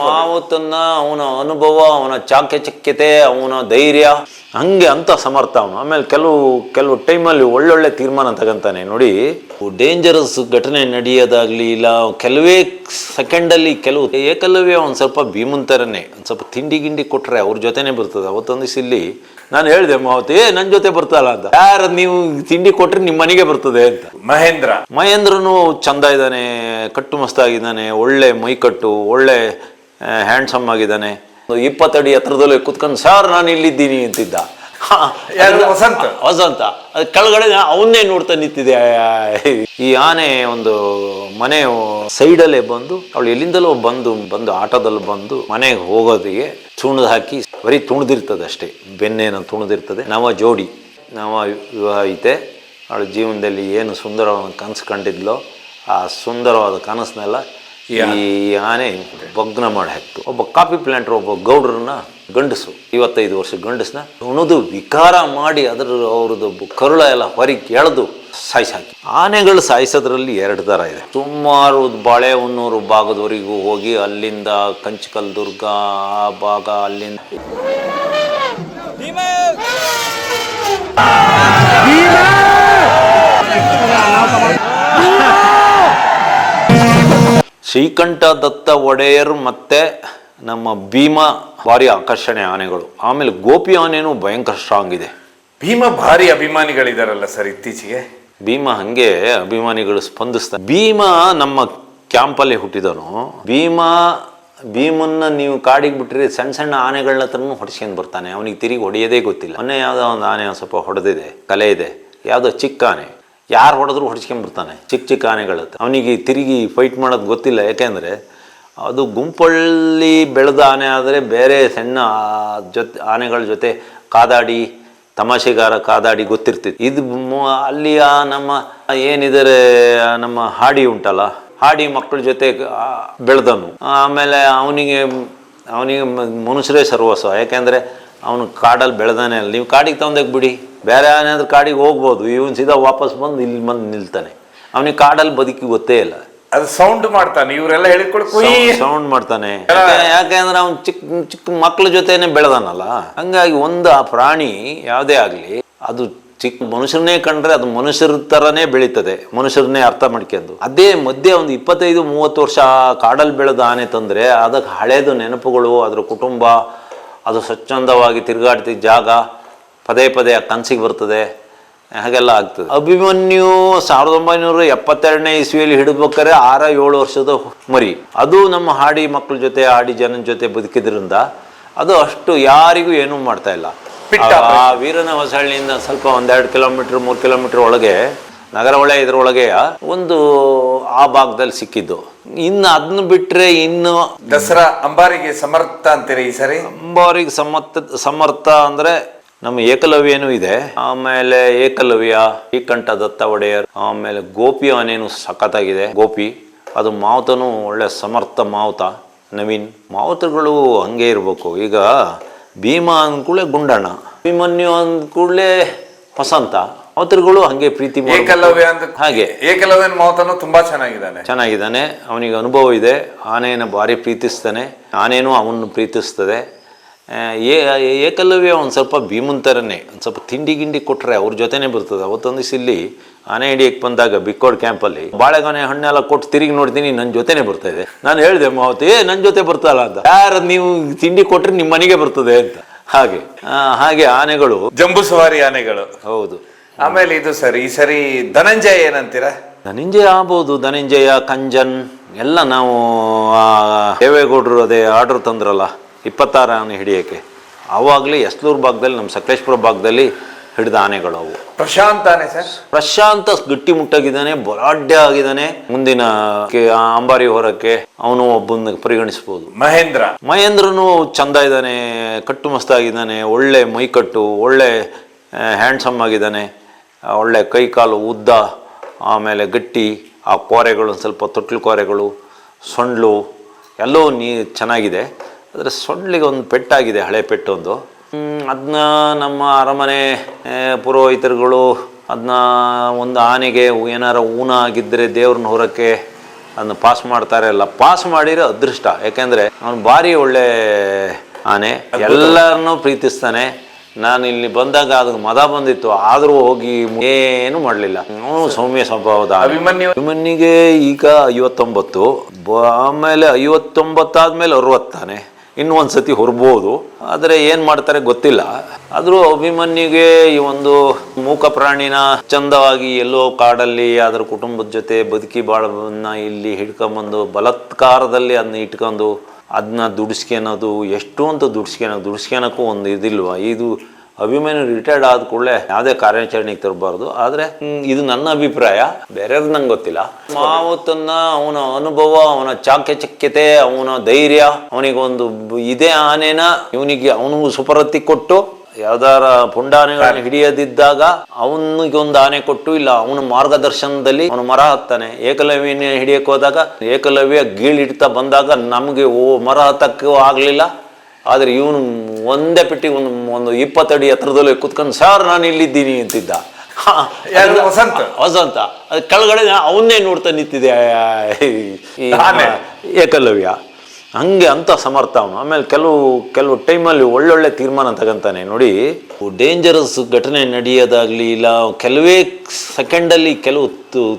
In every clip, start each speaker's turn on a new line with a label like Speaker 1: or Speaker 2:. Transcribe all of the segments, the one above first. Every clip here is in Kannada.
Speaker 1: ಮಾವತನ್ನ ಅವನ ಅನುಭವ ಅವನ ಚಾಕಚಕ್ಯತೆ ಅವನ ಧೈರ್ಯ ಹಂಗೆ ಅಂತ ಸಮರ್ಥ ಅವನು. ಆಮೇಲೆ ಕೆಲವು ಕೆಲವು ಟೈಮಲ್ಲಿ ಒಳ್ಳೊಳ್ಳೆ ತೀರ್ಮಾನ ತಗೊಂತಾನೆ. ನೋಡಿ ಡೇಂಜರಸ್ ಘಟನೆ ನಡೆಯೋದಾಗ್ಲಿ ಇಲ್ಲ ಕೆಲವೇ ಸೆಕೆಂಡಲ್ಲಿ ಕೆಲವು ಏಕಲವ್ಯ ಒಂದು ಸ್ವಲ್ಪ ಭೀಮನ್ ಥರನೇ ಒಂದು ಸ್ವಲ್ಪ ತಿಂಡಿ ಗಿಂಡಿ ಕೊಟ್ರೆ ಅವ್ರ ಜೊತೆನೇ ಬರ್ತದೆ. ಅವತ್ತೊಂದು ಇಲ್ಲಿ ನಾನು ಹೇಳಿದೆ ಮಾವತಿ ಏ ನನ್ನ ಜೊತೆ ಬರ್ತಲ್ಲ ಅಂತ. ಯಾರು ನೀವು ತಿಂಡಿ ಕೊಟ್ರೆ ನಿಮ್ಮ ಮನೆಗೆ ಬರ್ತದೆ ಅಂತ.
Speaker 2: ಮಹೇಂದ್ರ.
Speaker 1: ಮಹೇಂದ್ರನು ಚಂದ ಇದ್ದಾನೆ ಕಟ್ಟು ಮಸ್ತಾಗಿದ್ದಾನೆ ಒಳ್ಳೆ ಮೈಕಟ್ಟು ಒಳ್ಳೆ ಹ್ಯಾಂಡ್ಸಮ್ ಆಗಿದ್ದಾನೆ. ಇಪ್ಪತ್ತಡಿ ಎತ್ತರದಲ್ಲಿ ಕುತ್ಕೊಂಡು ಸರ್ ನಾನು ಇಲ್ಲಿದ್ದೀನಿ ಅಂತಿದ್ದ.
Speaker 2: ವಸಂತ?
Speaker 1: ವಸಂತ. ಅದು ಕೆಳಗಡೆ ಅವನ್ನೇ ನೋಡ್ತಾ ನಿಂತಿದೆ ಈ ಆನೆ ಒಂದು ಮನೆ ಸೈಡಲ್ಲೇ ಬಂದು ಅವಳು ಎಲ್ಲಿಂದಲೋ ಬಂದು ಬಂದು ಆಟೋದಲ್ಲಿ ಬಂದು ಮನೆಗೆ ಹೋಗೋದಿಗೆ ತುಣಿದು ಹಾಕಿ ಬರೀ ತುಣಿದಿರ್ತದೆ ಅಷ್ಟೇ. ಬೆನ್ನೇನ ತುಣಿದಿರ್ತದೆ. ನವ ಜೋಡಿ ನವ ವಿವಾಹ ಐತೆ. ಅವಳ ಜೀವನದಲ್ಲಿ ಏನು ಸುಂದರವಾದ ಕನಸು ಕಂಡಿದ್ಲೋ ಆ ಸುಂದರವಾದ ಕನಸನ್ನೆಲ್ಲ ಈ ಆನೆ ಭಗ್ನ ಮಾಡಿ ಹಾಕ್ತು. ಒಬ್ಬ ಕಾಫಿ ಪ್ಲಾಂಟರ್ ಒಬ್ಬ ಗೌಡ್ರನ್ನ ಗಂಡಸು ಇವತ್ತೈದು ವರ್ಷ ಗಂಡಸನ್ನ ಉಣದು ವಿಕಾರ ಮಾಡಿ ಅದರ ಅವ್ರದ್ದು ಕರುಳ ಎಲ್ಲ ಹೊರಗೆ ಎಳೆದು ಸಾಯಿಸಾಕಿ ಆನೆಗಳು ಸಾಯಿಸೋದ್ರಲ್ಲಿ ಎರಡು ಥರ ಇದೆ. ಸುಮಾರು ಬಾಳೆಹೊನ್ನೂರು ಭಾಗದವರೆಗೂ ಹೋಗಿ ಅಲ್ಲಿಂದ ಕಂಚಿಕಲ್ ದುರ್ಗ ಆ ಭಾಗ ಅಲ್ಲಿಂದ ಶ್ರೀಕಂಠ ದತ್ತ ಒಡೆಯರ್ ಮತ್ತೆ ನಮ್ಮ ಭೀಮ ಭಾರಿ ಆಕರ್ಷಣೆ ಆನೆಗಳು. ಆಮೇಲೆ ಗೋಪಿ ಆನೆನೂ ಭಯಂಕರ ಸ್ಟ್ರಾಂಗ್ ಇದೆ.
Speaker 2: ಭೀಮ ಭಾರಿ ಅಭಿಮಾನಿಗಳಿದಾರಲ್ಲ ಸರ್ ಇತ್ತೀಚೆಗೆ?
Speaker 1: ಭೀಮ ಹಂಗೆ ಅಭಿಮಾನಿಗಳು ಸ್ಪಂದಿಸ್ತಾರೆ ಭೀಮ ನಮ್ಮ ಕ್ಯಾಂಪಲ್ಲಿ ಹುಟ್ಟಿದನು. ಭೀಮ ಭೀಮನ್ನ ನೀವು ಕಾಡಿಗೆ ಬಿಟ್ಟರೆ ಸಣ್ಣ ಸಣ್ಣ ಆನೆಗಳನ್ನ ಹತ್ರನೂ ಹೊಡ್ಸ್ಕೊಂಡು ಬರ್ತಾನೆ. ಅವನಿಗೆ ತಿರುಗಿ ಹೊಡೆಯೋದೇ ಗೊತ್ತಿಲ್ಲ. ಮೊನ್ನೆ ಯಾವುದೋ ಒಂದು ಆನೆ ಒಂದು ಸ್ವಲ್ಪ ಹೊಡೆದಿದೆ ಕಲೆ ಇದೆ. ಯಾವುದೋ ಚಿಕ್ಕ ಆನೆ. ಯಾರು ಹೊಡೆದ್ರು ಹೊಡಿಸ್ಕೊಂಬಿಡ್ತಾನೆ ಚಿಕ್ಕ ಚಿಕ್ಕ ಆನೆಗಳ ಅವನಿಗೆ ತಿರುಗಿ ಫೈಟ್ ಮಾಡೋದು ಗೊತ್ತಿಲ್ಲ. ಯಾಕೆಂದರೆ ಅದು ಗುಂಪಲ್ಲಿ ಬೆಳೆದ ಆನೆ ಆದರೆ ಬೇರೆ ಸಣ್ಣ ಜೊತೆ ಆನೆಗಳ ಜೊತೆ ಕಾದಾಡಿ, ತಮಾಷೆಗಾರ ಕಾದಾಡಿ ಗೊತ್ತಿರ್ತಿತ್ತು. ಇದು ಅಲ್ಲಿ ಅಲ್ಲಿಯ ನಮ್ಮ ಏನಿದ್ರೆ ನಮ್ಮ ಹಾಡಿ ಉಂಟಲ್ಲ, ಹಾಡಿ ಮಕ್ಕಳ ಜೊತೆ ಬೆಳೆದನು. ಆಮೇಲೆ ಅವನಿಗೆ ಅವನಿಗೆ ಮನುಷ್ಯರೇ ಸರ್ವಸ್ವ. ಯಾಕೆಂದರೆ ಅವನು ಕಾಡಲ್ಲಿ ಬೆಳೆದಾನೆ ಅಲ್ಲಿ. ನೀವು ಕಾಡಿಗೆ ತಗೊಂಡೋಗಿ ಬಿಡಿ ಬೇರೆ ಆನೆ ಅಂದ್ರೆ ಕಾಡಿಗೆ ಹೋಗ್ಬೋದು ಇವನು ಸೀದಾ ವಾಪಸ್ ಬಂದು ಇಲ್ಲಿ ಬಂದು ನಿಲ್ತಾನೆ. ಅವನಿಗೆ ಕಾಡಲ್ಲಿ ಬದುಕಿ ಗೊತ್ತೇ ಇಲ್ಲ.
Speaker 2: ಅದು ಸೌಂಡ್ ಮಾಡ್ತಾನೆ ಇವರೆಲ್ಲ ಹೇಳಿಕೊಳ್ಳಿ
Speaker 1: ಸೌಂಡ್ ಮಾಡ್ತಾನೆ. ಯಾಕೆ- ಯಾಕೆಂದ್ರೆ ಅವ್ನು ಚಿಕ್ಕ ಚಿಕ್ಕ ಮಕ್ಕಳ ಜೊತೆನೆ ಬೆಳೆದಾನಲ್ಲ. ಹಂಗಾಗಿ ಒಂದು ಆ ಪ್ರಾಣಿ ಯಾವುದೇ ಆಗಲಿ ಅದು ಚಿಕ್ಕ ಮನುಷ್ಯರನ್ನೇ ಕಂಡ್ರೆ ಅದು ಮನುಷ್ಯರ ಥರನೇ ಬೆಳೀತದೆ ಮನುಷ್ಯರನ್ನೇ ಅರ್ಥ ಮಾಡ್ಕೊಂಡು. ಅದೇ ಮಧ್ಯೆ ಒಂದು ಇಪ್ಪತ್ತೈದು ಮೂವತ್ತು ವರ್ಷ ಕಾಡಲ್ಲಿ ಬೆಳೆದ ಆನೆ ತಂದರೆ ಅದಕ್ಕೆ ಹಳೇದು ನೆನಪುಗಳು ಅದರ ಕುಟುಂಬ ಅದು ಸ್ವಚ್ಛಂದವಾಗಿ ತಿರುಗಾಡ್ತಿದ್ದ ಜಾಗ ಪದೇ ಪದೇ ಆ ಕನಸಿಗೆ ಬರ್ತದೆ. ಹಾಗೆಲ್ಲ ಆಗ್ತದೆ. ಅಭಿಮನ್ಯು ಸಾವಿರದ ಒಂಬೈನೂರ ಎಪ್ಪತ್ತೆರಡನೇ ಇಸ್ವಿಯಲ್ಲಿ ಹಿಡಿದ್ಬೇಕಾದ್ರೆ ಆರ ಏಳು ವರ್ಷದ ಮರಿ. ಅದು ನಮ್ಮ ಹಾಡಿ ಮಕ್ಕಳ ಜೊತೆ ಹಾಡಿ ಜನನ ಜೊತೆ ಬದುಕಿದ್ರಿಂದ ಅದು ಅಷ್ಟು ಯಾರಿಗೂ ಏನೂ ಮಾಡ್ತಾ ಇಲ್ಲ. ಆ ವೀರನ ಹೊಸಹಳ್ಳಿಯಿಂದ ಸ್ವಲ್ಪ ಒಂದೆರಡು ಕಿಲೋಮೀಟರ್ ಮೂರು ಕಿಲೋಮೀಟರ್ ಒಳಗೆ ನಗರ ಒಳೆ ಇದ್ರೊಳಗೆ ಒಂದು ಆ ಭಾಗದಲ್ಲಿ ಸಿಕ್ಕಿದ್ದು. ಇನ್ನು ಅದನ್ನ ಬಿಟ್ಟರೆ ಇನ್ನು
Speaker 2: ದಸರಾ ಅಂಬಾರಿಗೆ ಸಮರ್ಥ ಅಂತೀರಿ ಈ ಸರಿ?
Speaker 1: ಅಂಬಾರಿಗೆ ಸಮರ್ಥ ಸಮರ್ಥ ಅಂದರೆ ನಮ್ಮ ಏಕಲವ್ಯನೂ ಇದೆ. ಆಮೇಲೆ ಏಕಲವ್ಯ ಶ್ರೀಕಂಠ ದತ್ತ ಒಡೆಯರ್ ಆಮೇಲೆ ಗೋಪಿ ಆನೇನು ಸಖತ್ತಾಗಿದೆ. ಗೋಪಿ ಅದು ಮಾವುತನು ಒಳ್ಳೆ ಸಮರ್ಥ ಮಾವುತ ನವೀನ್. ಮಾವುತಗಳು ಹಂಗೆ ಇರಬೇಕು. ಈಗ ಭೀಮ ಕೂಡಲೇ ಗುಂಡಣ್ಣ. ಅಭಿಮನ್ಯು ಕೂಡಲೇ ವಸಂತ. ಮಾವುತರುಗಳು ಹಂಗೆ ಪ್ರೀತಿ
Speaker 2: ಏಕಲವ್ಯ ಅಂತ
Speaker 1: ಹಾಗೆ.
Speaker 2: ಏಕಲವ್ಯನ ಮಾತನು ತುಂಬಾ ಚೆನ್ನಾಗಿದ್ದಾನೆ.
Speaker 1: ಚೆನ್ನಾಗಿದ್ದಾನೆ. ಅವನಿಗೆ ಅನುಭವ ಇದೆ. ಆನೆಯನ್ನು ಭಾರಿ ಪ್ರೀತಿಸ್ತಾನೆ. ಆನೆಯೂ ಅವನು ಪ್ರೀತಿಸ್ತದೆ. ಏ ಏಕಲವ್ಯ ಒಂದು ಸ್ವಲ್ಪ ಭೀಮನ್ ಥರನೇ ಒಂದು ಸ್ವಲ್ಪ ತಿಂಡಿ ಗಿಂಡಿ ಕೊಟ್ಟರೆ ಅವ್ರ ಜೊತೆನೇ ಬರ್ತದೆ. ಅವತ್ತೊಂದು ಇಲ್ಲಿ ಆನೆ ಹಿಡಿಯಕ್ಕೆ ಬಂದಾಗ ಬಿಕ್ಕೋಡ್ ಕ್ಯಾಂಪಲ್ಲಿ ಬಾಳೆಗೊನೆ ಹಣ್ಣೆಲ್ಲ ಕೊಟ್ಟು ತಿರುಗಿ ನೋಡ್ತೀನಿ ನನ್ನ ಜೊತೆನೆ ಬರ್ತಾ ಇದೆ. ನಾನು ಹೇಳಿದೆ ಮಾವತಿ ಏ ನನ್ನ ಜೊತೆ ಬರ್ತಲ್ಲ ಅಂತ. ಯಾರು ನೀವು ತಿಂಡಿ ಕೊಟ್ಟರೆ ನಿಮ್ಮ ಮನೆಗೆ ಬರ್ತದೆ ಅಂತ. ಹಾಗೆ ಹಾಗೆ ಆನೆಗಳು.
Speaker 2: ಜಂಬು ಸವಾರಿ ಆನೆಗಳು.
Speaker 1: ಹೌದು.
Speaker 2: ಆಮೇಲೆ ಇದು ಸರ್ ಈ ಸರಿ ಧನಂಜಯ ಏನಂತೀರಾ?
Speaker 1: ಧನಂಜಯ ಆಗ್ಬೋದು ಧನಂಜಯ ಕಂಜನ್ ಎಲ್ಲ ನಾವು ದೇವೇಗೌಡರು ಅದೇ ಆರ್ಡರ್ ತಂದ್ರಲ್ಲ. ಇಪ್ಪತ್ತಾರು ಆನೆ ಹಿಡಿಯೋಕ್ಕೆ. ಆವಾಗಲೇ ಎಸ್ಲೂರು ಭಾಗದಲ್ಲಿ ನಮ್ಮ ಸಕಲೇಶ್ಪುರ ಭಾಗದಲ್ಲಿ ಹಿಡಿದ ಆನೆಗಳು ಅವು.
Speaker 2: ಪ್ರಶಾಂತ ಆನೆ ಸರ್.
Speaker 1: ಪ್ರಶಾಂತ ಗಟ್ಟಿ ಮುಟ್ಟಾಗಿದ್ದಾನೆ ಬಲಾಢ್ಯ ಆಗಿದ್ದಾನೆ. ಮುಂದಿನ ಅಂಬಾರಿ ಹೊರಕ್ಕೆ ಅವನು ಒಬ್ಬನ ಪರಿಗಣಿಸಬಹುದು
Speaker 2: ಮಹೇಂದ್ರ.
Speaker 1: ಮಹೇಂದ್ರನು ಚಂದ ಇದ್ದಾನೆ ಕಟ್ಟು ಮಸ್ತಾಗಿದ್ದಾನೆ ಒಳ್ಳೆ ಮೈಕಟ್ಟು ಒಳ್ಳೆ ಹ್ಯಾಂಡ್ಸಮ್ ಆಗಿದ್ದಾನೆ ಒಳ್ಳೆ ಕೈ ಕಾಲು ಉದ್ದ ಆಮೇಲೆ ಗಟ್ಟಿ ಆ ಕೋರೆಗಳು ಸ್ವಲ್ಪ ತೊಟ್ಲು ಕೋರೆಗಳು ಸೊಂಡ್ಲು ಎಲ್ಲವೂ ನೀ ಚೆನ್ನಾಗಿದೆ. ಆದರೆ ಸೊಳ್ಳಿಗೆ ಒಂದು ಪೆಟ್ಟಾಗಿದೆ ಹಳೆ ಪೆಟ್ಟೊಂದು ಅದನ್ನ ನಮ್ಮ ಅರಮನೆ ಪುರೋಹಿತರುಗಳು ಅದನ್ನ ಒಂದು ಆನೆಗೆ ಏನಾರ ಊನ ಆಗಿದ್ದರೆ ದೇವ್ರನ್ನ ಹೊರಕ್ಕೆ ಅದನ್ನ ಪಾಸ್ ಮಾಡ್ತಾರೆ ಅಲ್ಲ. ಪಾಸ್ ಮಾಡಿರೋ ಅದೃಷ್ಟ. ಯಾಕೆಂದರೆ ಅವನು ಭಾರಿ ಒಳ್ಳೆ ಆನೆ. ಎಲ್ಲರನ್ನೂ ಪ್ರೀತಿಸ್ತಾನೆ. ನಾನು ಇಲ್ಲಿ ಬಂದಾಗ ಅದಕ್ಕೆ ಮದ ಬಂದಿತ್ತು. ಆದರೂ ಹೋಗಿ ಏನು ಮಾಡಲಿಲ್ಲ. ಸೌಮ್ಯ ಸ್ವಭಾವದ.
Speaker 2: ಅಭಿಮನ್ಯು
Speaker 1: ಅಭಿಮನ್ಯಿಗೆ ಈಗ ಐವತ್ತೊಂಬತ್ತು. ಆಮೇಲೆ ಐವತ್ತೊಂಬತ್ತಾದ್ಮೇಲೆ ಅರವತ್ತಾನೆ. ಇನ್ನೂ ಒಂದು ಸತಿ ಹೊರಬೋದು. ಆದರೆ ಏನು ಮಾಡ್ತಾರೆ ಗೊತ್ತಿಲ್ಲ. ಆದರೂ ಅಭಿಮನ್ಯುಗೆ ಈ ಒಂದು ಮೂಕ ಪ್ರಾಣಿನ ಚಂದವಾಗಿ ಎಲ್ಲೋ ಕಾಡಲ್ಲಿ ಅದರ ಕುಟುಂಬದ ಜೊತೆ ಬದುಕಿ ಬಾಳನ್ನ ಇಲ್ಲಿ ಹಿಡ್ಕೊಂಬಂದು ಬಲತ್ಕಾರದಲ್ಲಿ ಅದನ್ನ ಇಟ್ಕೊಂಡು ಅದನ್ನ ದುಡಿಸ್ಕೊಳೋದು ಎಷ್ಟು ಅಂತ ದುಡಿಸ್ಕೊಳೋ ದುಡಿಸ್ಕೊಳಕ್ಕೂ ಒಂದು ಇದಿಲ್ವಾ? ಇದು ಅಭಿಮಾನಿ ರಿಟೈರ್ಡ್ ಆದ ಕೂಡಲೇ ಯಾವುದೇ ಕಾರ್ಯಾಚರಣೆಗೆ ತರಬಾರ್ದು. ಆದರೆ ಇದು ನನ್ನ ಅಭಿಪ್ರಾಯ. ಬೇರೆಯವ್ರದ್ದು ನಂಗೆ ಗೊತ್ತಿಲ್ಲ. ಮಾವತನ್ನ ಅವನ ಅನುಭವ, ಅವನ ಚಾಕಚಕ್ಯತೆ ಅವನ ಧೈರ್ಯ, ಅವನಿಗೊಂದು ಇದೇ ಆನೆನ ಇವನಿಗೆ ಅವನಿಗೂ ಸುಪರತ್ತಿ ಕೊಟ್ಟು, ಯಾವ್ದಾರ ಪುಂಡಾನೆಗಳನ್ನ ಹಿಡಿಯದಿದ್ದಾಗ ಅವನಿಗೆ ಒಂದು ಆನೆ ಕೊಟ್ಟು, ಇಲ್ಲ ಅವನ ಮಾರ್ಗದರ್ಶನದಲ್ಲಿ ಅವನು ಮರ ಹತ್ತಾನೆ. ಏಕಲವ್ಯನ ಹಿಡಿಯಕ್ಕೆ ಹೋದಾಗ ಏಕಲವ್ಯ ಗೀಳಿಡ್ತಾ ಬಂದಾಗ ನಮಗೆ ಓ ಮರ ಹತ್ತಕ್ಕೂ ಆಗಲಿಲ್ಲ. ಆದರೆ ಇವನು ಒಂದೇ ಪೆಟ್ಟಿಗೆ ಒಂದು ಒಂದು ಇಪ್ಪತ್ತಡಿ ಎತ್ತರದಲ್ಲಿ ಕುತ್ಕೊಂಡು ಸರ್ ನಾನು ಇಲ್ಲಿದ್ದೀನಿ ಅಂತಿದ್ದ?
Speaker 2: ವಸಂತ?
Speaker 1: ವಸಂತ ಅದು ಕೆಳಗಡೆ ಅವನ್ನೇ ನೋಡ್ತಾ ನಿಂತಿದೆ. ಏಕಲವ್ಯ ಹಂಗೆ ಅಂತ ಸಮರ್ಥ ಅವನು. ಆಮೇಲೆ ಕೆಲವು ಕೆಲವು ಟೈಮಲ್ಲಿ ಒಳ್ಳೊಳ್ಳೆ ತೀರ್ಮಾನ ತಗೊಂತಾನೆ. ನೋಡಿ ಡೇಂಜರಸ್ ಘಟನೆ ನಡೆಯೋದಾಗಲಿ ಇಲ್ಲ, ಕೆಲವೇ ಸೆಕೆಂಡಲ್ಲಿ ಕೆಲವು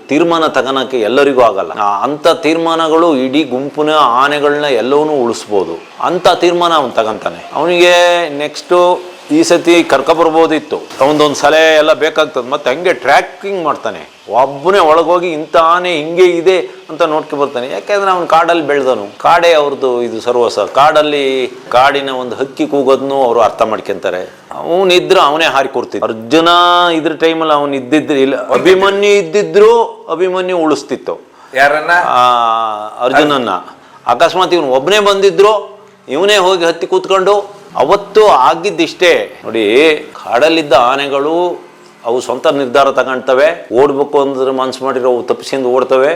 Speaker 1: ತೀರ್ಮಾನ ತಗೊಳಕ್ಕೆ ಎಲ್ಲರಿಗೂ ಆಗಲ್ಲ. ಅಂಥ ತೀರ್ಮಾನಗಳು ಇಡೀ ಗುಂಪಿನ ಆನೆಗಳನ್ನ ಎಲ್ಲವನ್ನೂ ಉಳಿಸ್ಬೋದು. ಅಂಥ ತೀರ್ಮಾನ ಅವನು ತಗೊಂತಾನೆ. ಅವನಿಗೆ ನೆಕ್ಸ್ಟು ಈ ಸತಿ ಕರ್ಕೊಬರ್ಬೋದಿತ್ತು. ಅವನೊಂದು ಸಲಹೆ ಎಲ್ಲ ಬೇಕಾಗ್ತದೆ. ಮತ್ತೆ ಹಂಗೆ ಟ್ರ್ಯಾಕಿಂಗ್ ಮಾಡ್ತಾನೆ. ಒಬ್ಬನೇ ಒಳಗೋಗಿ ಇಂಥ ಆನೆ ಹಿಂಗೆ ಇದೆ ಅಂತ ನೋಡ್ಕೊ ಬರ್ತಾನೆ. ಯಾಕೆಂದ್ರೆ ಅವನು ಕಾಡಲ್ಲಿ ಬೆಳೆದನು. ಕಾಡೇ ಅವ್ರದ್ದು ಇದು ಸರ್ವಸ. ಕಾಡಲ್ಲಿ ಕಾಡಿನ ಒಂದು ಹಕ್ಕಿ ಕೂಗೋದನ್ನು ಅವರು ಅರ್ಥ ಮಾಡ್ಕೊಂತಾರೆ. ಅವನಿದ್ರು ಅವನೇ ಹಾರಿ ಕೊಡ್ತಿದ್ದ. ಅರ್ಜುನ ಇದ್ರ ಟೈಮಲ್ಲಿ ಅವನು ಇದ್ದಿದ್ರು ಇಲ್ಲ. ಅಭಿಮನ್ಯು ಇದ್ದಿದ್ರು ಅಭಿಮನ್ಯು ಉಳಿಸ್ತಿತ್ತು.
Speaker 2: ಯಾರನ್ನ?
Speaker 1: ಅರ್ಜುನನ್ನ. ಅಕಸ್ಮಾತ್ ಇವನು ಒಬ್ಬನೇ ಬಂದಿದ್ರು ಇವನೇ ಹೋಗಿ ಹತ್ತಿ ಕೂತ್ಕೊಂಡು ಅವತ್ತು ಆಗಿದ್ದಿಷ್ಟೇ, ನೋಡಿ, ಕಾಡಲ್ಲಿದ್ದ ಆನೆಗಳು ಅವು ಸ್ವಂತ ನಿರ್ಧಾರ ತಗೊಳ್ತವೆ ಓಡ್ಬೇಕು ಅಂದ್ರೆ ಮನ್ಸು ಮಾಡಿರೋ ತಪ್ಪಿಸಿಂದ ಓಡ್ತವೆ.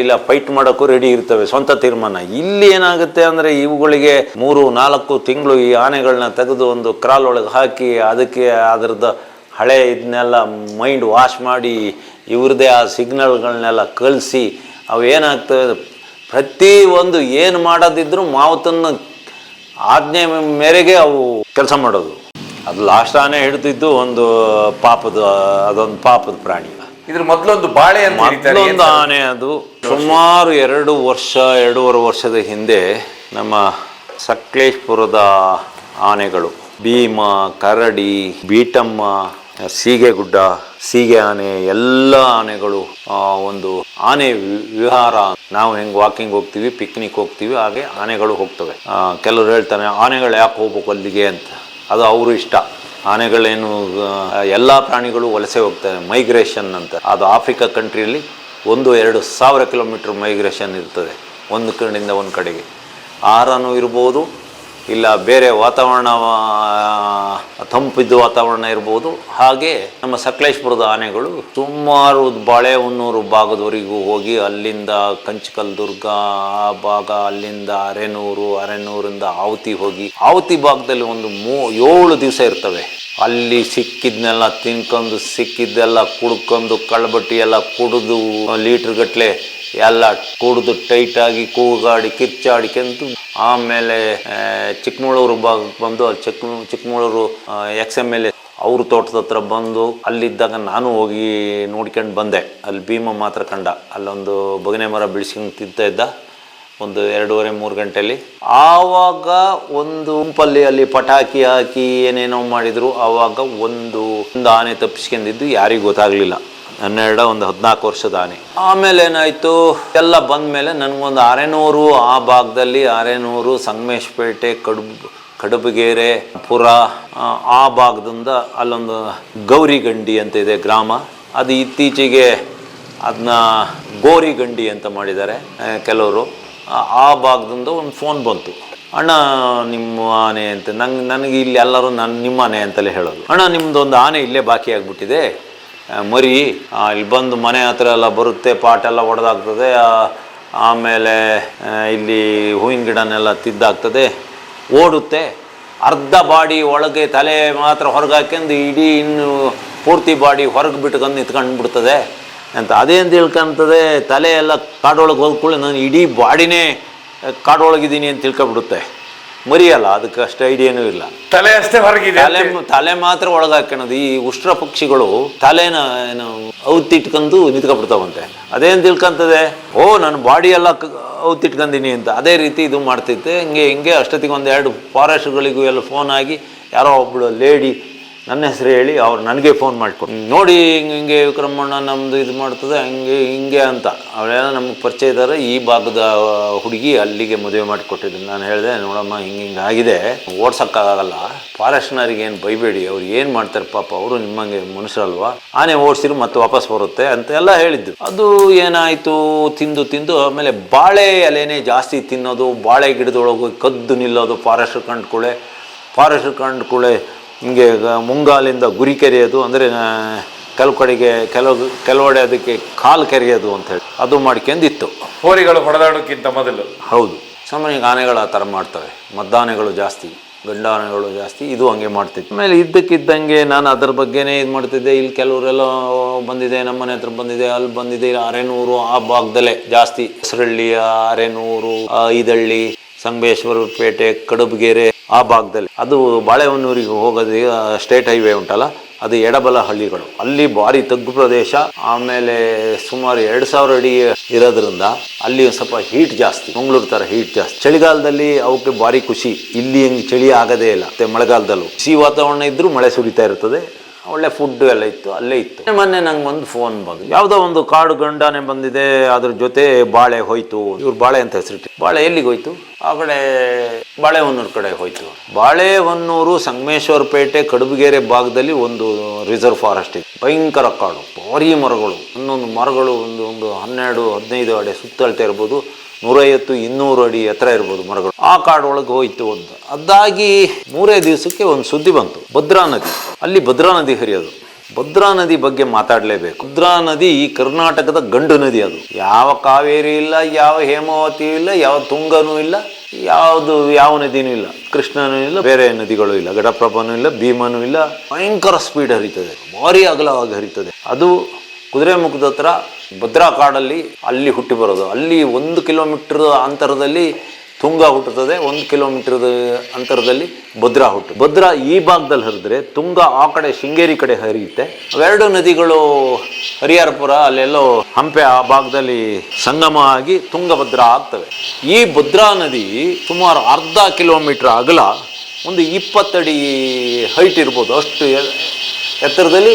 Speaker 1: ಇಲ್ಲ ಫೈಟ್ ಮಾಡೋಕ್ಕೂ ರೆಡಿ ಇರ್ತವೆ. ಸ್ವಂತ ತೀರ್ಮಾನ. ಇಲ್ಲಿ ಏನಾಗುತ್ತೆ ಅಂದರೆ ಇವುಗಳಿಗೆ ಮೂರು, ನಾಲ್ಕು ತಿಂಗಳು ಈ ಆನೆಗಳನ್ನ ತೆಗೆದು ಒಂದು ಕ್ರಾಲ್ ಒಳಗೆ ಹಾಕಿ ಅದಕ್ಕೆ ಅದರದ್ದು ಹಳೆ ಇದನ್ನೆಲ್ಲ ಮೈಂಡ್ ವಾಶ್ ಮಾಡಿ, ಇವ್ರದ್ದೇ ಆ ಸಿಗ್ನಲ್ಗಳನ್ನೆಲ್ಲ ಕಳಿಸಿ, ಅವು ಏನಾಗ್ತವೆ ಪ್ರತಿ ಒಂದು ಏನು ಮಾಡೋದಿದ್ರು ಮಾವತನ್ನ ಆಜ್ಞೆ ಮೇರೆಗೆ ಅವು ಕೆಲಸ ಮಾಡೋದು. ಅದು ಲಾಸ್ಟ್ ಆನೆ ಹಿಡ್ತಿದ್ದು ಒಂದು ಪಾಪದ ಅದೊಂದು ಪಾಪದ ಪ್ರಾಣಿ.
Speaker 2: ಇದ್ರ ಮೊದಲೊಂದು ಬಾಳೆ
Speaker 1: ಮೊದಲೊಂದು ಆನೆ ಅದು. ಸುಮಾರು ಎರಡು ವರ್ಷ ಎರಡೂವರೆ ವರ್ಷದ ಹಿಂದೆ ನಮ್ಮ ಸಕ್ಲೇಶ್ಪುರದ ಆನೆಗಳು ಭೀಮ ಕರಡಿ ಬೀಟಮ್ಮ ಸೀಗೆಗುಡ್ಡ ಸೀಗೆ ಆನೆ, ಎಲ್ಲ ಆನೆಗಳು ಒಂದು ಆನೆ ವಿಹಾರ. ನಾವು ಹೆಂಗೆ ವಾಕಿಂಗ್ ಹೋಗ್ತೀವಿ ಪಿಕ್ನಿಕ್ ಹೋಗ್ತೀವಿ, ಹಾಗೆ ಆನೆಗಳು ಹೋಗ್ತವೆ. ಕೆಲವರು ಹೇಳ್ತಾರೆ, ಆನೆಗಳು ಯಾಕೆ ಹೋಗ್ಬೇಕು ಅಲ್ಲಿಗೆ? ಅಂತ. ಅದು ಅವರು ಇಷ್ಟ. ಆನೆಗಳೇನು ಎಲ್ಲ ಪ್ರಾಣಿಗಳು ವಲಸೆ ಹೋಗ್ತವೆ. ಮೈಗ್ರೇಷನ್ ಅಂತ. ಅದು ಆಫ್ರಿಕಾ ಕಂಟ್ರಿಯಲ್ಲಿ ಒಂದು ಎರಡು ಸಾವಿರ ಕಿಲೋಮೀಟ್ರ್ ಮೈಗ್ರೇಷನ್ ಇರ್ತದೆ. ಒಂದು ಕಡೆಯಿಂದ ಒಂದು ಕಡೆಗೆ. ಆಹಾರನೂ ಇರ್ಬೋದು ಇಲ್ಲ, ಬೇರೆ ವಾತಾವರಣ ತಂಪಿದ್ದ ವಾತಾವರಣ ಇರ್ಬೋದು. ಹಾಗೆ ನಮ್ಮ ಸಕಲೇಶ್ಪುರದ ಆನೆಗಳು ಸುಮಾರು ಬಾಳೆಹೊನ್ನೂರು ಭಾಗದವರೆಗೂ ಹೋಗಿ ಅಲ್ಲಿಂದ ಕಂಚಿಕಲ್ ದುರ್ಗ ಆ ಭಾಗ ಅಲ್ಲಿಂದ ಅರೆನೂರು, ಅರೆನೂರಿಂದ ಆವತಿ ಹೋಗಿ, ಆವತಿ ಭಾಗದಲ್ಲಿ ಒಂದು ಮೂ, ಏಳು ದಿವಸ ಇರ್ತವೆ. ಅಲ್ಲಿ ಸಿಕ್ಕಿದ್ನೆಲ್ಲ ತಿನ್ಕೊಂಡು ಸಿಕ್ಕಿದ್ದೆಲ್ಲ ಕುಡ್ಕೊಂಡು ಕಳ್ಬಟ್ಟಿ ಎಲ್ಲ ಕುಡಿದು ಲೀಟ್ರ್ ಗಟ್ಲೆ ಎಲ್ಲ ಕುಡಿದು, ಟೈಟಾಗಿ ಕೂಗಾಡಿ ಕಿರ್ಚಾಡಿಕೊಂಡು ಆಮೇಲೆ ಚಿಕ್ಕಮಗಳೂರು ಭಾಗಕ್ಕೆ ಬಂದು ಅಲ್ಲಿ ಚಿಕ್ಕ Chikkamagaluru ex M L A ಅವ್ರ ತೋಟದ ಹತ್ರ ಬಂದು ಅಲ್ಲಿದ್ದಾಗ ನಾನು ಹೋಗಿ ನೋಡ್ಕೊಂಡು ಬಂದೆ. ಅಲ್ಲಿ ಭೀಮ ಮಾತ್ರ ಕಂಡ. ಅಲ್ಲೊಂದು ಬಗನೆ ಮರ ಬಿಡಿಸ್ಕೊಂಡು ತಿಂತ ಇದ್ದ. ಒಂದು ಎರಡೂವರೆ, ಮೂರು ಗಂಟೆಯಲ್ಲಿ ಆವಾಗ ಒಂದು ಗುಂಪಲ್ಲಿ ಅಲ್ಲಿ ಪಟಾಕಿ ಹಾಕಿ ಏನೇನೋ ಮಾಡಿದ್ರು. ಆವಾಗ ಒಂದು ಒಂದು ಆನೆ ತಪ್ಪಿಸ್ಕೊಂಡಿದ್ದು ಯಾರಿಗೂ ಗೊತ್ತಾಗ್ಲಿಲ್ಲ. ಹನ್ನೆರಡು ಒಂದು ಹದಿನಾಲ್ಕು ವರ್ಷದ ಆನೆ. ಆಮೇಲೆ ಏನಾಯ್ತು? ಎಲ್ಲ ಬಂದ ಮೇಲೆ ನನಗೊಂದು ಅರೆನೂರು ಆ ಭಾಗದಲ್ಲಿ ಅರೆನೂರು ಸಂಗಮೇಶ್ಪೇಟೆ ಕಡುಬು ಕಡುಬುಗೆರೆ ಪುರ ಆ, ಭಾಗದಿಂದ ಅಲ್ಲೊಂದು ಗೌರಿಗಂಡಿ ಅಂತ ಇದೆ ಗ್ರಾಮ. ಅದು ಇತ್ತೀಚೆಗೆ ಅದನ್ನ ಗೋರಿಗಂಡಿ ಅಂತ ಮಾಡಿದ್ದಾರೆ ಕೆಲವರು. ಆ- ಭಾಗದಿಂದ ಒಂದು ಫೋನ್ ಬಂತು. ಅಣ್ಣ ನಿಮ್ಮ ಆನೆ ಅಂತ ನಂಗೆ ನನಗೆ ಇಲ್ಲಿ ಎಲ್ಲರೂ ನನ್ನ ನಿಮ್ಮ ಆನೆ ಅಂತಲೇ ಹೇಳೋದು. ಅಣ್ಣ ನಿಮ್ಮದೊಂದು ಆನೆ ಇಲ್ಲೇ ಬಾಕಿ ಆಗಿಬಿಟ್ಟಿದೆ. ಮರಿ ಇಲ್ಲಿ ಬಂದು ಮನೆ ಹತ್ರ ಎಲ್ಲ ಬರುತ್ತೆ ಪಾಟೆಲ್ಲ ಒಡೆದಾಗ್ತದೆ ಆಮೇಲೆ ಇಲ್ಲಿ ಹೂವಿನ ಗಿಡನೆಲ್ಲ ತಿದ್ದಾಗ್ತದೆ, ಓಡುತ್ತೆ, ಅರ್ಧ ಬಾಡಿ ಒಳಗೆ ತಲೆ ಮಾತ್ರ ಹೊರಗೆ ಹಾಕ್ಯಂದು ಇಡೀ ಇನ್ನು ಪೂರ್ತಿ ಬಾಡಿ ಹೊರಗೆ ಬಿಟ್ಕೊಂಡು ನಿಂತ್ಕೊಂಡು ಬಿಡ್ತದೆ ಅಂತ. ಅದೇನು ತಿಳ್ಕೊಂತದೆ ತಲೆ ಎಲ್ಲ ಕಾಡೊಳಗೆ ಹೋದ್ಕೊಳ್ಳಿ ನಾನು ಇಡೀ ಬಾಡಿನೇ ಕಾಡೊಳಗಿದ್ದೀನಿ ಅಂತ ತಿಳ್ಕೊಬಿಡುತ್ತೆ ಮರಿಯಲ್ಲ ಅದಕ್ಕೆ ಅಷ್ಟು ಐಡಿಯಾನೂ ಇಲ್ಲ.
Speaker 2: ತಲೆ ಅಷ್ಟೇ ಹೊರಗಿದೆ
Speaker 1: ತಲೆ ತಲೆ ಮಾತ್ರ ಒಳಗೆ ಈ ಉಷ್ಟ್ರ ಪಕ್ಷಿಗಳು ತಲೆನ ಏನು ಔತಿಟ್ಕೊಂಡು ನಿಂತ್ಕೊಬಿಡ್ತಾವಂತೆ. ಅದೇನು ತಿಳ್ಕೊಂತದೆ ಓ ನನ್ನ ಬಾಡಿ ಎಲ್ಲ ಔತಿಟ್ಕೊಂಡಿನಿ ಅಂತ. ಅದೇ ರೀತಿ ಇದು ಮಾಡ್ತೈತೆ ಹಿಂಗೆ ಹಿಂಗೆ ಅಷ್ಟೊತ್ತಿಗೆ ಒಂದು ಎರಡು ಫಾರೆಸ್ಟ್ಗಳಿಗೂ ಎಲ್ಲ ಫೋನ್ ಆಗಿ ಯಾರೋ ಒಬ್ಬಳು ಲೇಡಿ ನನ್ನ ಹೆಸರು ಹೇಳಿ ಅವ್ರು ನನಗೆ ಫೋನ್ ಮಾಡಿಕೊಟ್ಟು ನೋಡಿ ಹಿಂಗೆ ಹಿಂಗೆ ವಿಕ್ರಮಣ್ಣ ನಮ್ಮದು ಇದು ಮಾಡ್ತದೆ, ಹಂಗೆ ಹಿಂಗೆ ಅಂತ. ಅವಳೆಲ್ಲ ನಮಗೆ ಪರಿಚಯ ಇದ್ದಾರೆ ಈ ಭಾಗದ ಹುಡುಗಿ ಅಲ್ಲಿಗೆ ಮದುವೆ ಮಾಡಿಕೊಟ್ಟಿದ್ದೀನಿ ನಾನು ಹೇಳಿದೆ, ನೋಡಮ್ಮ, ಹಿಂಗೆ ಹಿಂಗೆ ಆಗಿದೆ. ಓಡ್ಸೋಕ್ಕಾಗಲ್ಲ. ಫಾರೆಸ್ಟ್ನವ್ರಿಗೆ ಏನು ಬೈಬೇಡಿ ಅವ್ರು ಏನು ಮಾಡ್ತಾರೆ ಪಾಪ, ಅವರು ನಿಮ್ಮಂಗೆ ಮನುಷ್ಯರಲ್ವಾ? ಆನೆ ಓಡಿಸಿರು ಮತ್ತೆ ವಾಪಸ್ ಬರುತ್ತೆ ಅಂತ ಎಲ್ಲ ಹೇಳಿದ್ದು. ಅದು ಏನಾಯಿತು? ತಿಂದು ತಿಂದು ಆಮೇಲೆ ಬಾಳೆ ಎಲೆನೇ ಜಾಸ್ತಿ ತಿನ್ನೋದು, ಬಾಳೆ ಗಿಡದೊಳಗೆ ಕದ್ದು ನಿಲ್ಲೋದು ಫಾರೆಸ್ಟ್ ಕಂಡುಕೊಳ್ಳೆ ಫಾರೆಸ್ಟ್ ಕಂಡ್ಕೂಳೆ ಹಿಂಗೆ ಮುಂಗಾಲಿಂದ ಗುರಿ ಕೆರೆಯೋದು ಅಂದರೆ ಕೆಲವು ಕಡೆಗೆ ಕೆಲವು ಕೆಲವಡೆ ಅದಕ್ಕೆ ಕಾಲು ಕೆರೆಯೋದು ಅಂತ ಹೇಳಿ. ಅದು ಮಾಡ್ಕೊಂಡಿತ್ತು
Speaker 2: ಹೋರಿಗಳು ಹೊಡೆದಾಡೋಕ್ಕಿಂತ ಮೊದಲು.
Speaker 1: ಹೌದು. ಸಾಮಾನ್ಯ ಆನೆಗಳು ಆ ಥರ ಮಾಡ್ತವೆ. ಮದ್ದಾನೆಗಳು ಜಾಸ್ತಿ ಗಂಡಾನೆಗಳು ಜಾಸ್ತಿ ಇದು ಹಂಗೆ ಮಾಡ್ತಿತ್ತು. ಆಮೇಲೆ ಇದ್ದಕ್ಕಿದ್ದಂಗೆ ನಾನು ಅದ್ರ ಬಗ್ಗೆನೇ ಇದು ಮಾಡ್ತಿದ್ದೆ. ಇಲ್ಲಿ ಕೆಲವರೆಲ್ಲ ಬಂದಿದೆ ನಮ್ಮ ಮನೆ ಹತ್ರ ಬಂದಿದೆ ಅಲ್ಲಿ ಬಂದಿದೆ. ಇಲ್ಲಿ ಅರೆನೂರು ಆ ಭಾಗದಲ್ಲೇ ಜಾಸ್ತಿ ಹೆಸರಳ್ಳಿ ಅರೆನೂರು ಐದಳ್ಳಿ ಇದಳ್ಳಿ ಸಂಗಮೇಶ್ವರ ಪೇಟೆ ಕಡಬಗೆರೆ. ಆ ಭಾಗದಲ್ಲಿ. ಅದು ಬಾಳೆಹೊನ್ನೂರಿಗೆ ಹೋಗೋದು ಸ್ಟೇಟ್ ಹೈವೇ ಉಂಟಲ್ಲ, ಅದು ಎಡಬಲ ಹಳ್ಳಿಗಳು. ಅಲ್ಲಿ ಭಾರಿ ತಗ್ಗು ಪ್ರದೇಶ, ಆಮೇಲೆ ಸುಮಾರು ಎರಡು ಸಾವಿರ ಅಡಿ ಇರೋದ್ರಿಂದ ಅಲ್ಲಿ ಸ್ವಲ್ಪ ಹೀಟ್ ಜಾಸ್ತಿ, ಮಂಗಳೂರು ಥರ ಹೀಟ್ ಜಾಸ್ತಿ. ಚಳಿಗಾಲದಲ್ಲಿ ಅವಕ್ಕೆ ಭಾರಿ ಖುಷಿ. ಇಲ್ಲಿ ಹೆಂಗೆ ಚಳಿ ಆಗದೇ ಇಲ್ಲ. ಮತ್ತೆ ಮಳೆಗಾಲದಲ್ಲೂ. ಸಿ ವಾತಾವರಣ ಇದ್ದರೂ ಮಳೆ ಸುರಿತಾ ಇರ್ತದೆ. ಒಳ್ಳೆ ಫುಡ್ ಎಲ್ಲ ಇತ್ತು, ಅಲ್ಲೇ ಇತ್ತು. ಮೊನ್ನೆ ನಂಗೆ ಒಂದು ಫೋನ್ ಬಂದು, ಯಾವುದೋ ಒಂದು ಕಾಡು ಗಂಡಾನೆ ಬಂದಿದೆ, ಅದ್ರ ಜೊತೆ ಬಾಳೆ ಹೋಯ್ತು, ಇವ್ರು ಬಾಳೆ ಅಂತ ಹೆಸರಿಟ್ಟು ಬಾಳೆ ಎಲ್ಲಿಗೆ ಹೋಯ್ತು? ಆ ಕಡೆ ಬಾಳೆಹೊನ್ನೂರು ಕಡೆ ಹೋಯ್ತು. ಬಾಳೆಹೊನ್ನೂರು ಸಂಗಮೇಶ್ವರ ಪೇಟೆ ಕಡುಬುಗೆರೆ ಭಾಗದಲ್ಲಿ ಒಂದು ರಿಸರ್ವ್ ಫಾರೆಸ್ಟ್ ಇದೆ. ಭಯಂಕರ ಕಾಡು, ಭಾರಿ ಮರಗಳು, ಒಂದೊಂದು ಮರಗಳು, ಒಂದು ಒಂದು ಹನ್ನೆರಡು, ಹದಿನೈದು ಅಡೆ ಸುತ್ತಳತೆ ಇರ್ಬೋದು. ನೂರೈವತ್ತು, ಇನ್ನೂರು ಅಡಿ ಹತ್ರ ಇರ್ಬೋದು ಮರಗಳು. ಆ ಕಾಡೊಳಗೆ ಹೋಯ್ತು ಒಂದು ಅದಾಗಿ ಮೂರೇ ದಿವಸಕ್ಕೆ ಒಂದು ಸುದ್ದಿ ಬಂತು. ಭದ್ರಾ ನದಿ. ಅಲ್ಲಿ ಭದ್ರಾ ನದಿ ಹರಿಯೋದು. ಭದ್ರಾ ನದಿ ಬಗ್ಗೆ ಮಾತಾಡಲೇಬೇಕು. ಭದ್ರಾ ನದಿ ಕರ್ನಾಟಕದ ಗಂಡು ನದಿ ಅದು. ಯಾವ ಕಾವೇರಿ ಇಲ್ಲ, ಯಾವ ಹೇಮಾವತಿ ಇಲ್ಲ, ಯಾವ ತುಂಗನೂ ಇಲ್ಲ, ಯಾವುದು, ಯಾವ ನದಿನೂ ಇಲ್ಲ. ಕೃಷ್ಣನೂ ಇಲ್ಲ, ಬೇರೆ ನದಿಗಳು ಇಲ್ಲ. ಘಟಪ್ರಭನೂ ಇಲ್ಲ, ಭೀಮನೂ ಇಲ್ಲ. ಭಯಂಕರ ಸ್ಪೀಡ್ ಹರಿತದೆ. ಭಾರಿ ಅಗಲವಾಗಿ ಹರಿತದೆ. ಅದು ಕುದುರೆಮುಖದ ಹತ್ರ ಭದ್ರಾ ಕಾಡಲ್ಲಿ ಅಲ್ಲಿ ಹುಟ್ಟಿ ಬರೋದು. ಅಲ್ಲಿ ಒಂದು ಕಿಲೋಮೀಟರ್ ಅಂತರದಲ್ಲಿ ತುಂಗ ಹುಟ್ಟುತ್ತದೆ, ಒಂದು ಕಿಲೋಮೀಟರ್ ಅಂತರದಲ್ಲಿ ಭದ್ರಾ ಹುಟ್ಟು. ಭದ್ರಾ ಈ ಭಾಗದಲ್ಲಿ ಹರಿದ್ರೆ ತುಂಗ ಆ ಕಡೆ ಶೃಂಗೇರಿ ಕಡೆ ಹರಿಯುತ್ತೆ. ಅವೆರಡು ನದಿಗಳು ಹರಿಹರಪುರ, ಅಲ್ಲೆಲ್ಲೋ ಹಂಪೆ ಆ ಭಾಗದಲ್ಲಿ ಸಂಗಮ ಆಗಿ ತುಂಗಭದ್ರಾ ಆಗ್ತವೆ. ಈ ಭದ್ರಾ ನದಿ ಸುಮಾರು ಅರ್ಧ ಕಿಲೋಮೀಟರ್ ಅಗಲ, ಒಂದು ಇಪ್ಪತ್ತಡಿ ಹೈಟ್ ಇರ್ಬೋದು. ಅಷ್ಟು ಎತ್ತರದಲ್ಲಿ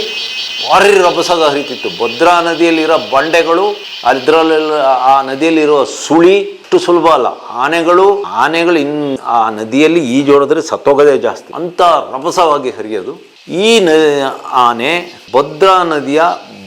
Speaker 1: ಭಾರಿ ರಭಸದ ಹರಿತಿತ್ತು. ಭದ್ರಾ ನದಿಯಲ್ಲಿರೋ ಬಂಡೆಗಳು, ಅದರಲ್ಲೆಲ್ಲ ಆ ನದಿಯಲ್ಲಿರುವ ಸುಳಿ ಅಷ್ಟು ಸುಲಭ ಅಲ್ಲ. ಆನೆಗಳು ಆನೆಗಳು ಇನ್ ಆ ನದಿಯಲ್ಲಿ ಈಜೋಡಿದ್ರೆ ಸತ್ತೋಗೋದೇ ಜಾಸ್ತಿ. ಅಂತ ರಭಸವಾಗಿ ಹರಿಯೋದು. ಈ ನ, ಆನೆ ಭದ್ರಾ ನದಿಯ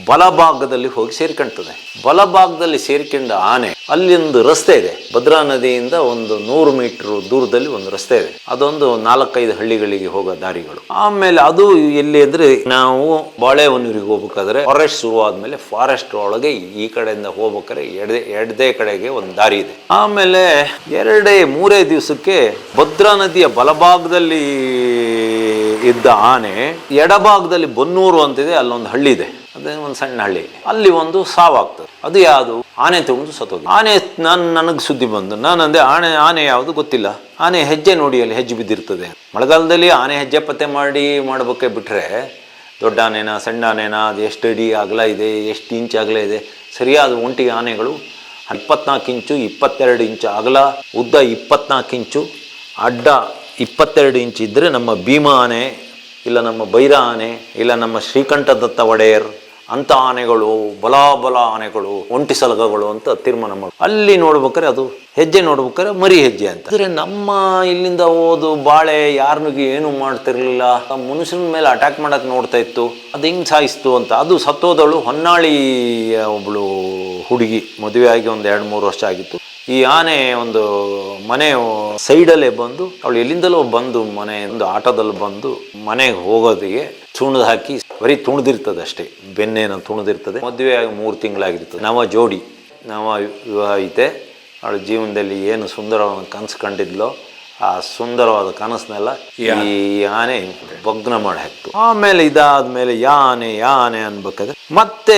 Speaker 1: ಬಲಭಾಗದಲ್ಲಿ ಹೋಗಿ ಸೇರ್ಕೊಂತದೆ. ಬಲಭಾಗದಲ್ಲಿ ಸೇರ್ಕೊಂಡ ಆನೆ ಅಲ್ಲಿ ಒಂದು ರಸ್ತೆ ಇದೆ. ಭದ್ರಾ ನದಿಯಿಂದ ಒಂದು ನೂರು ಮೀಟರ್ ದೂರದಲ್ಲಿ ಒಂದು ರಸ್ತೆ ಇದೆ. ಅದೊಂದು ನಾಲ್ಕೈದು ಹಳ್ಳಿಗಳಿಗೆ ಹೋಗೋ ದಾರಿಗಳು. ಆಮೇಲೆ ಅದು ಎಲ್ಲಿ ಅಂದ್ರೆ ನಾವು ಬಾಳೆಹೊನ್ನೂರಿಗೆ ಹೋಗ್ಬೇಕಾದ್ರೆ ಫಾರೆಸ್ಟ್ ಶುರು ಆದ್ಮೇಲೆ ಫಾರೆಸ್ಟ್ ಒಳಗೆ ಈ ಕಡೆಯಿಂದ ಹೋಗ್ಬೇಕಾದ್ರೆ ಎಡದೆ, ಎಡದೇ ಕಡೆಗೆ ಒಂದು ದಾರಿ ಇದೆ. ಆಮೇಲೆ ಎರಡೇ, ಮೂರೇ ದಿವಸಕ್ಕೆ ಭದ್ರಾ ನದಿಯ ಬಲಭಾಗದಲ್ಲಿ ಇದ್ದ ಆನೆ ಎಡಭಾಗದಲ್ಲಿ ಬನ್ನೂರು ಅಂತಿದೆ, ಅಲ್ಲೊಂದು ಹಳ್ಳಿ ಇದೆ. ಅದೇ ಒಂದು ಸಣ್ಣ ಹಳ್ಳಿ. ಅಲ್ಲಿ ಒಂದು ಸಾವಾಗ್ತದೆ. ಅದು ಯಾವುದು? ಆನೆ ತಗೊಂಡು ಸತ್ತೋದು ಆನೆ ನಾನು, ನನಗೆ ಸುದ್ದಿ ಬಂದು ನಾನು ಅಂದೆ ಆನೆ ಆನೆ ಯಾವುದು ಗೊತ್ತಿಲ್ಲ. ಆನೆ ಹೆಜ್ಜೆ ನೋಡಿ ಅಲ್ಲಿ ಹೆಜ್ಜೆ ಬಿದ್ದಿರ್ತದೆ. ಮಳೆಗಾಲದಲ್ಲಿ ಆನೆ ಹೆಜ್ಜೆ ಪತ್ತೆ ಮಾಡಿ ಮಾಡಬೇಕೆ ಬಿಟ್ಟರೆ ದೊಡ್ಡ ಆನೆನ, ಸಣ್ಣ ಆನೆನ, ಅದು ಎಷ್ಟು ಅಡಿ ಅಗಲ ಇದೆ, ಎಷ್ಟು ಇಂಚ್ ಅಗಲ ಇದೆ. ಸರಿಯಾದ ಒಂಟಿ ಆನೆಗಳು ಇಪ್ಪತ್ನಾಲ್ಕು ಇಂಚು, ಇಪ್ಪತ್ತೆರಡು ಇಂಚು ಅಗಲ, ಉದ್ದ ಇಪ್ಪತ್ನಾಲ್ಕು ಇಂಚು, ಅಡ್ಡ ಇಪ್ಪತ್ತೆರಡು ಇಂಚ್ ಇದ್ದರೆ ನಮ್ಮ ಭೀಮ ಆನೆ, ಇಲ್ಲ ನಮ್ಮ ಬೈರ ಆನೆ, ಇಲ್ಲ ನಮ್ಮ ಶ್ರೀಕಂಠದತ್ತ ಒಡೆಯರ್ ಅಂಥ ಆನೆಗಳು ಬಲಾಬಲ ಬಲ ಆನೆಗಳು, ಒಂಟಿ ಸಲಗಗಳು ಅಂತ ತೀರ್ಮಾನ ಮಾಡಿ. ಅಲ್ಲಿ ನೋಡ್ಬೇಕಾರೆ ಅದು ಹೆಜ್ಜೆ ನೋಡ್ಬೇಕಾರೆ ಮರಿ ಹೆಜ್ಜೆ ಅಂತ. ಅಂದ್ರೆ ನಮ್ಮ ಇಲ್ಲಿಂದ ಓದು ಬಾಳೆ ಯಾರನಿಗೆ ಏನು ಮಾಡ್ತಿರ್ಲಿಲ್ಲ. ಮನುಷ್ಯನ ಮೇಲೆ ಅಟ್ಯಾಕ್ ಮಾಡಕ್ ನೋಡ್ತಾ ಇತ್ತು. ಅದು ಹಿಂಗೆ ಸಾಯಿಸ್ತು ಅಂತ. ಅದು ಸತ್ತೋದಳು ಹೊನ್ನಾಳಿ ಒಬ್ಳು ಹುಡುಗಿ. ಮದುವೆ ಆಗಿ ಒಂದು ಎರಡು ಮೂರು ವರ್ಷ ಆಗಿತ್ತು. ಈ ಆನೆ ಒಂದು ಮನೆ ಸೈಡಲ್ಲೇ ಬಂದು, ಅವಳು ಎಲ್ಲಿಂದಲೋ ಬಂದು ಮನೆ, ಒಂದು ಆಟೋದಲ್ಲಿ ಬಂದು ಮನೆಗೆ ಹೋಗೋದಿಗೆ ಚೂಣದ ಹಾಕಿ ಬರೀ ತುಣಿದಿರ್ತದೆ ಅಷ್ಟೇ. ಬೆನ್ನೇನ ತುಣಿದಿರ್ತದೆ. ಆಗಿ ಮೂರು ತಿಂಗಳಾಗಿರ್ತದೆ. ನವ ಜೋಡಿ, ನವ ವಿವಾಹ ಐತೆ. ಅವಳ ಜೀವನದಲ್ಲಿ ಏನು ಸುಂದರವನ್ನು ಕನಸು ಕಂಡಿದ್ಲೋ ಆ ಸುಂದರವಾದ ಕನಸನ್ನೆಲ್ಲ ಈ ಆನೆ ಭಗ್ನ ಮಾಡಿ ಹಾಕ್ತು. ಆಮೇಲೆ ಇದಾದ್ಮೇಲೆ ಯಾನೆ ಯಾನೆ ಅನ್ಬೇಕಾದ್ರೆ ಮತ್ತೆ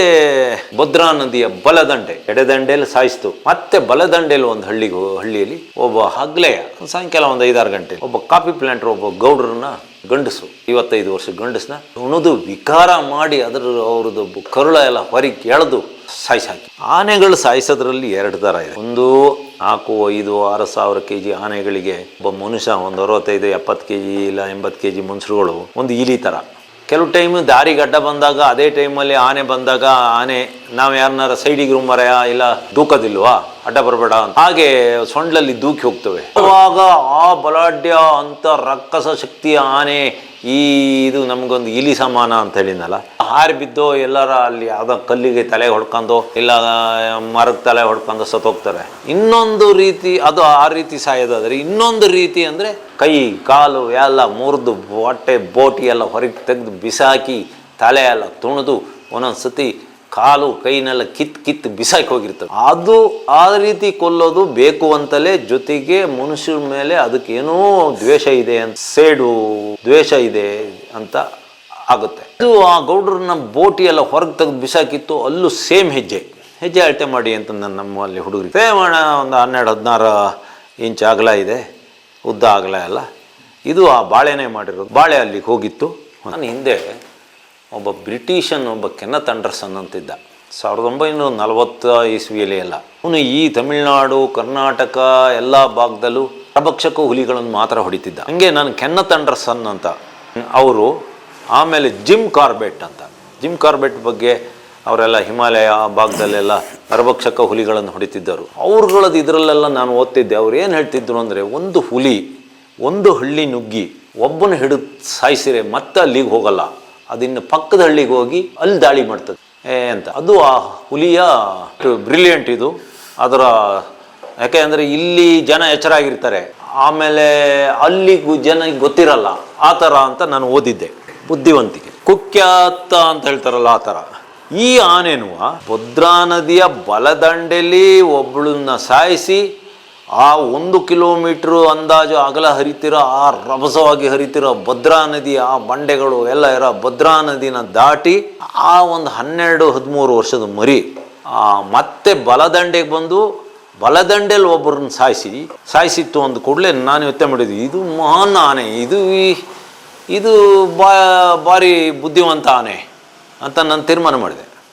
Speaker 1: ಭದ್ರಾ ನದಿಯ ಬಲದಂಡೆ ಎಡದಂಡೆಯಲ್ಲಿ ಸಾಯಿಸ್ತು. ಮತ್ತೆ ಬಲದಂಡೆಯಲ್ಲಿ ಒಂದು ಹಳ್ಳಿಗೆ ಹಳ್ಳಿಯಲ್ಲಿ ಒಬ್ಬ ಹಗ್ಲೆಯ ಸಾಯಂಕಾಲ ಒಂದು ಐದಾರು ಗಂಟೆ ಒಬ್ಬ ಕಾಫಿ ಪ್ಲಾಂಟರ್ ಒಬ್ಬ ಗೌಡ್ರನ್ನ ಗಂಡಸು ಇವತ್ತೈದು ವರ್ಷ ಗಂಡಸನ್ನ ಉಣದು ವಿಕಾರ ಮಾಡಿ ಅದರ ಅವ್ರದ್ದು ಕರುಳ ಎಲ್ಲ ಹೊರಗೆ ಎಳೆದು ಸಾಯಿಸಿ ಹಾಕಿ ಆನೆಗಳು ಸಾಯಿಸೋದ್ರಲ್ಲಿ ಎರಡು ಥರ ಇದೆ. ಒಂದು ನಾಲ್ಕು, ಐದು, ಆರು ಸಾವಿರ ಕೆ ಜಿ ಆನೆಗಳಿಗೆ ಒಬ್ಬ ಮನುಷ್ಯ ಒಂದು ಅರವತ್ತೈದು, ಎಪ್ಪತ್ತು ಕೆ ಜಿ ಇಲ್ಲ ಎಂಬತ್ತು ಕೆ ಜಿ ಮನುಷ್ಯರುಗಳು ಒಂದು ಇಲಿ ಥರ. ಕೆಲವು ಟೈಮ್ ದಾರಿ ಗಡ್ಡ ಬಂದಾಗ, ಅದೇ ಟೈಮಲ್ಲಿ ಆನೆ ಬಂದಾಗ ಆನೆ ನಾವು ಯಾರನ್ನಾರ ಸೈಡಿಗೆ ರೂಮರಯ ಇಲ್ಲ ದೂಕದಿಲ್ವಾ? ಅಡ್ಡ ಬರಬೇಡ ಅಂತ. ಹಾಗೆ ಸೊಂಡ್ಲಲ್ಲಿ ದೂಕಿ ಹೋಗ್ತವೆ. ಅವಾಗ ಆ ಬಲಾಢ್ಯ ಅಂತ ರಕ್ಕಸ ಶಕ್ತಿಯ ಆನೆ ಈ ಇದು ನಮಗೊಂದು ಇಲಿ ಸಮಾನ ಅಂತ ಹೇಳಿದ್ನಲ್ಲ ಹಾರಿ ಬಿದ್ದೋ ಎಲ್ಲರ ಅಲ್ಲಿ ಯಾವುದೋ ಕಲ್ಲಿಗೆ ತಲೆ ಹೊಡ್ಕೊಂಡು ಇಲ್ಲ ಮರದ ತಲೆ ಹೊಡ್ಕೊಂಡು ಸತ್ತೋಗ್ತಾರೆ ಇನ್ನೊಂದು ರೀತಿ, ಅದು ಆ ರೀತಿ ಸಾಯೋದಾದರೆ ಇನ್ನೊಂದು ರೀತಿ ಅಂದರೆ ಕೈ, ಕಾಲು ಎಲ್ಲ ಮುರಿದು, ಹೊಟ್ಟೆ, ಬೋಟಿ ಎಲ್ಲ ಹೊರಗೆ ತೆಗೆದು ಬಿಸಾಕಿ, ತಲೆ ಎಲ್ಲ ತುಣಿದು ಒಂದೊಂದು ಸತಿ ಕಾಲು ಕೈನೆಲ್ಲ ಕಿತ್ ಕಿತ್ ಬಿಸಾಕಿ ಹೋಗಿರ್ತವೆ ಅದು ಆ ರೀತಿ ಕೊಲ್ಲೋದು ಬೇಕು ಅಂತಲೇ ಜೊತೆಗೆ ಮನುಷ್ಯರ ಮೇಲೆ ಅದಕ್ಕೇನೋ ದ್ವೇಷ ಇದೆ ಅಂತ, ಸೇಡು ದ್ವೇಷ ಇದೆ ಅಂತ ಆಗುತ್ತೆ. ಇದು ಆ ಗೌಡ್ರನ್ನ ಬೋಟಿ ಎಲ್ಲ ಹೊರಗೆ ತೆಗೆದು ಬಿಸಾಕಿತ್ತು, ಅಲ್ಲೂ ಸೇಮ್ ಹೆಜ್ಜೆ. ಹೆಜ್ಜೆ ಅಳತೆ ಮಾಡಿ ಅಂತ ನನ್ನ ನಮ್ಮಲ್ಲಿ ಹುಡುಗರಿಗೆ ಸೇಮಣ ಒಂದು ಹನ್ನೆರಡು, ಹದಿನಾರು ಇಂಚ್ ಅಗಲ ಇದೆ, ಉದ್ದ ಅಗಲ ಎಲ್ಲ. ಇದು ಆ ಬಾಳೆನೇ ಮಾಡಿರೋದು. ಬಾಳೆ ಅಲ್ಲಿಗೆ ಹೋಗಿತ್ತು. ನಾನು ಹಿಂದೆ ಒಬ್ಬ ಬ್ರಿಟಿಷನ್, ಒಬ್ಬ ಕೆನ್ನ ಅಂಡರ್ಸನ್ ಅಂತಿದ್ದ. ಸಾವಿರದ ಒಂಬೈನೂರ ನಲವತ್ತ ಇಸ್ವಿಯಲ್ಲಿ ಎಲ್ಲ. ಅವನು ಈ ತಮಿಳುನಾಡು, ಕರ್ನಾಟಕ ಎಲ್ಲ ಭಾಗದಲ್ಲೂ ಪ್ರಭಕ್ಷಕ ಹುಲಿಗಳನ್ನು ಮಾತ್ರ ಹೊಡಿತಿದ್ದ. ಹಂಗೆ ನಾನು ಕೆನ್ನತ್ ಅಂಡರ್ಸನ್ ಅಂತ. ಅವರು ಆಮೇಲೆ ಜಿಮ್ ಕಾರ್ಬೆಟ್ ಅಂತ. ಜಿಮ್ ಕಾರ್ಬೆಟ್ ಬಗ್ಗೆ ಅವರೆಲ್ಲ ಹಿಮಾಲಯ ಭಾಗದಲ್ಲೆಲ್ಲ ನರಭಕ್ಷಕ ಹುಲಿಗಳನ್ನು ಹೊಡಿತಿದ್ದರು. ಅವ್ರುಗಳದ್ದು ಇದರಲ್ಲೆಲ್ಲ ನಾನು ಓದ್ತಿದ್ದೆ. ಅವ್ರು ಏನು ಹೇಳ್ತಿದ್ರು ಅಂದರೆ ಒಂದು ಹುಲಿ, ಒಂದು ಹಳ್ಳಿ ನುಗ್ಗಿ ಒಬ್ಬನ ಹಿಡಿದು ಸಾಯಿಸಿರೆ ಮತ್ತೆ ಅಲ್ಲಿಗೆ ಹೋಗಲ್ಲ. ಅದಿನ್ನು ಪಕ್ಕದ ಹಳ್ಳಿಗೆ ಹೋಗಿ ಅಲ್ಲಿ ದಾಳಿ ಮಾಡ್ತದೆ. ಏ ಅಂತ. ಅದು ಆ ಹುಲಿಯ ಬ್ರಿಲಿಯಂಟ್ ಇದು. ಅದರ ಯಾಕೆ ಅಂದರೆ ಇಲ್ಲಿ ಜನ ಎಚ್ಚರಾಗಿರ್ತಾರೆ. ಆಮೇಲೆ ಅಲ್ಲಿಗೂ ಜನ ಗೊತ್ತಿರಲ್ಲ. ಆ ಥರ ಅಂತ ನಾನು ಓದಿದ್ದೆ. ಬುದ್ಧಿವಂತಿಕೆ. ಕುಖ್ಯಾತ ಅಂತ ಹೇಳ್ತಾರಲ್ಲ ಆ ಥರ. ಈ ಆನೆನುವ ಭದ್ರಾ ನದಿಯ ಬಲದಂಡೆಯಲ್ಲಿ ಒಬ್ಬಳನ್ನ ಸಾಯಿಸಿ ಆ ಒಂದು ಕಿಲೋಮೀಟ್ರು ಅಂದಾಜು ಅಗಲ ಹರಿತಿರೋ, ಆ ರಭಸವಾಗಿ ಹರಿತಿರೋ ಭದ್ರಾ ನದಿ, ಆ ಬಂಡೆಗಳು ಎಲ್ಲ ಇರೋ ಭದ್ರಾ ನದಿನ ದಾಟಿ ಆ ಒಂದು ಹನ್ನೆರಡು, ಹದಿಮೂರು ವರ್ಷದ ಮರಿ, ಆ ಮತ್ತೆ ಬಲದಂಡೆಗೆ ಬಂದು ಬಲದಂಡೆಯಲ್ಲಿ ಒಬ್ಬರನ್ನ ಸಾಯಿಸಿ, ಸಾಯಿಸಿತ್ತು ಅಂದ ಕೂಡಲೇ ನಾನು ಯೋಚನೆ ಮಾಡಿದ್ವಿ ಇದು ಮಹಾನ್ ಆನೆ, ಇದು ಈ- ಇದು ಬಾ ಭಾರಿ ಬುದ್ಧಿವಂತ ಆನೆ ಅಂತ ನಾನು ತೀರ್ಮಾನ ಮಾಡಿದೆ.